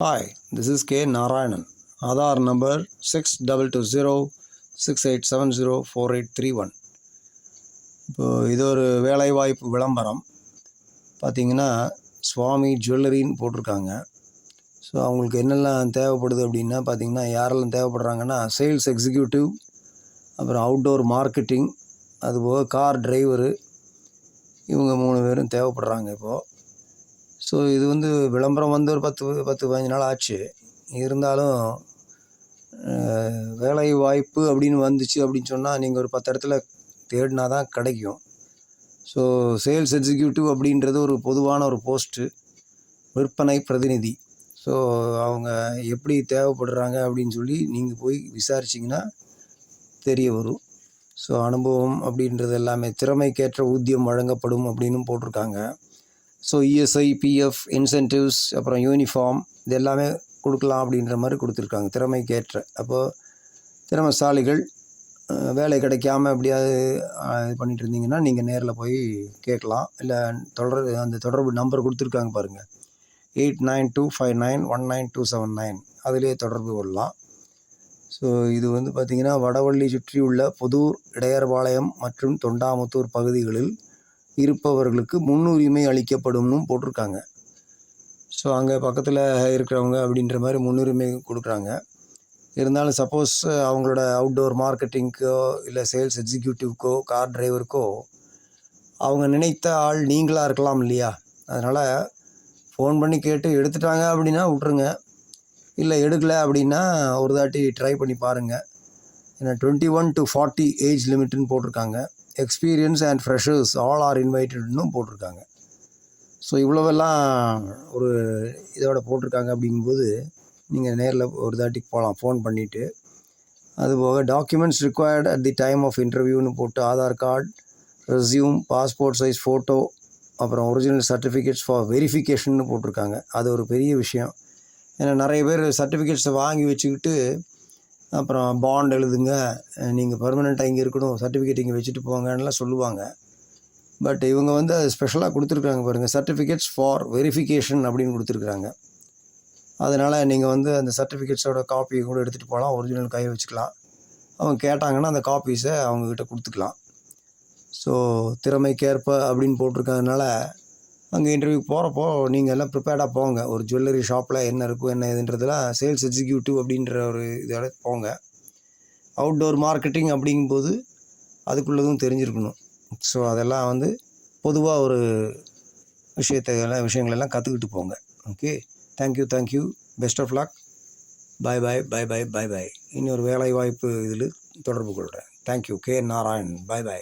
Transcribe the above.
Hi this is K Narayanan Aadhaar number six double two zero six eight seven zero four eight three one இப்போது இது ஒரு வேலைவாய்ப்பு விளம்பரம். பார்த்தீங்கன்னா சுவாமி ஜுவல்லரின்னு போட்டிருக்காங்க. ஸோ அவங்களுக்கு என்னெல்லாம் தேவைப்படுது அப்படின்னா பார்த்தீங்கன்னா யாரெல்லாம் தேவைப்படுறாங்கன்னா சேல்ஸ் எக்ஸிக்யூட்டிவ் அப்புறம் அவுட்டோர் மார்க்கெட்டிங் அதுபோக கார் டிரைவரு இவங்க மூணு பேரும் தேவைப்படுறாங்க இப்போது ஸோ இது வந்து விளம்பரம் வந்து ஒரு பத்து பத்து பதினஞ்சு நாள் ஆச்சு. இருந்தாலும் வேலை வாய்ப்பு அப்படின்னு வந்துச்சு அப்படின்னு சொன்னால் நீங்கள் ஒரு பத்து இடத்துல தேடினா தான் கிடைக்கும். ஸோ சேல்ஸ் எக்ஸிக்யூட்டிவ் அப்படின்றது ஒரு பொதுவான ஒரு போஸ்ட்டு விற்பனை பிரதிநிதி. ஸோ அவங்க எப்படி தேவைப்படுறாங்க அப்படின்னு சொல்லி நீங்கள் போய் விசாரிச்சிங்கன்னா தெரிய வரும். ஸோ அனுபவம் அப்படின்றது எல்லாமே திறமைக்கேற்ற ஊதியம் வழங்கப்படும் அப்படின்னு போட்டிருக்காங்க. ஸோ இஎஸ்ஐ பிஎஃப் இன்சென்டிவ்ஸ் அப்புறம் யூனிஃபார்ம் இது எல்லாமே கொடுக்கலாம் அப்படின்ற மாதிரி கொடுத்துருக்காங்க. திறமைக்கேற்ற. அப்போது திறமைசாலிகள் வேலை கிடைக்காம எப்படியாவது இது பண்ணிட்டு இருந்தீங்கன்னா நீங்கள் நேரில் போய் கேட்கலாம். இல்லை தொடர் அந்த தொடர்பு நம்பர் கொடுத்துருக்காங்க பாருங்கள் eight nine two five nine one nine two seven nine. அதிலே தொடர்பு கொள்ளலாம். ஸோ இது வந்து பார்த்திங்கன்னா வடவள்ளி சுற்றியுள்ள புதூர் இடையர்பாளையம் மற்றும் தொண்டாமுத்தூர் பகுதிகளில் இருப்பவர்களுக்கு முன்னுரிமை அளிக்கப்படும்னு போட்டிருக்காங்க. ஸோ அங்கே பக்கத்தில் இருக்கிறவங்க அப்படின்ற மாதிரி முன்னுரிமை கொடுக்குறாங்க. இருந்தாலும் சப்போஸ் அவங்களோட அவுட்டோர் மார்க்கெட்டிங்க்கோ இல்லை சேல்ஸ் எக்ஸிக்யூட்டிவ்க்கோ கார் டிரைவருக்கோ அவங்க நினைத்த ஆள் நீங்களாக இருக்கலாம் இல்லையா? அதனால் ஃபோன் பண்ணி கேட்டு எடுத்துட்டாங்க அப்படின்னா விட்ருங்க இல்லை எடுக்கலை அப்படின்னா ஒரு தாட்டி ட்ரை பண்ணி பாருங்கள் ஏன்னா twenty one to forty age லிமிட்னு போட்டிருக்காங்க. Experience and freshers all are இன்வைட்டட்னும் போட்டிருக்காங்க. ஸோ இவ்வளவெல்லாம் ஒரு இதோட போட்டிருக்காங்க அப்படிங்கும்போது நீங்கள் நேரில் ஒரு தாட்டி போகலாம் ஃபோன் பண்ணிவிட்டு அதுபோக documents required at the time of இன்டர்வியூன்னு போட்டு Aadhaar card resume passport size photo அப்புறம் ஒரிஜினல் சர்டிஃபிகேட்ஸ் ஃபார் வெரிஃபிகேஷன்னு போட்டிருக்காங்க. அது ஒரு பெரிய விஷயம். ஏன்னா நிறைய பேர் சர்டிஃபிகேட்ஸை வாங்கி வச்சுக்கிட்டு அப்புறம் பாண்ட் எழுதுங்க. நீங்கள் பர்மனெண்ட்டாக இங்கே இருக்கணும் சர்டிஃபிகேட் இங்கே வச்சுட்டு போங்கன்னுலாம் சொல்லுவாங்க. பட் இவங்க வந்து அது ஸ்பெஷலாக கொடுத்துருக்காங்க பாருங்கள் சர்டிஃபிகேட்ஸ் ஃபார் வெரிஃபிகேஷன் அப்படின்னு கொடுத்துருக்குறாங்க அதனால் நீங்கள் வந்து அந்த சர்டிஃபிகேட்ஸோட காப்பியை கூட எடுத்துகிட்டு போகலாம் ஒரிஜினல் கையை வச்சுக்கலாம். அவங்க கேட்டாங்கன்னா அந்த காப்பீஸை அவங்கக்கிட்ட கொடுத்துக்கலாம். ஸோ திறமைக்கேற்ப அப்படின்னு போட்டிருக்கறதுனால அங்கே இன்டர்வியூ போகிறப்போ நீங்கள் எல்லாம் ப்ரிப்பேர்டாக போங்க. ஒரு ஜுவல்லரி ஷாப்பில் என்ன இருக்கும் என்ன இதுன்றதுலாம் சேல்ஸ் எக்ஸிக்யூட்டிவ் அப்படின்ற ஒரு இதோட போங்க. அவுட்டோர் மார்க்கெட்டிங் அப்படிங்கும்போது அதுக்குள்ளதும் தெரிஞ்சிருக்கணும். ஸோ அதெல்லாம் வந்து பொதுவாக ஒரு விஷயத்தை எல்லாம் விஷயங்களெல்லாம் கற்றுக்கிட்டு போங்க okay thank you thank you best of luck bye bye bye bye bye bye இன்னொரு வேலை வாய்ப்பு இதில் தொடர்பு கொள்கிறேன் thank you K Narayan bye bye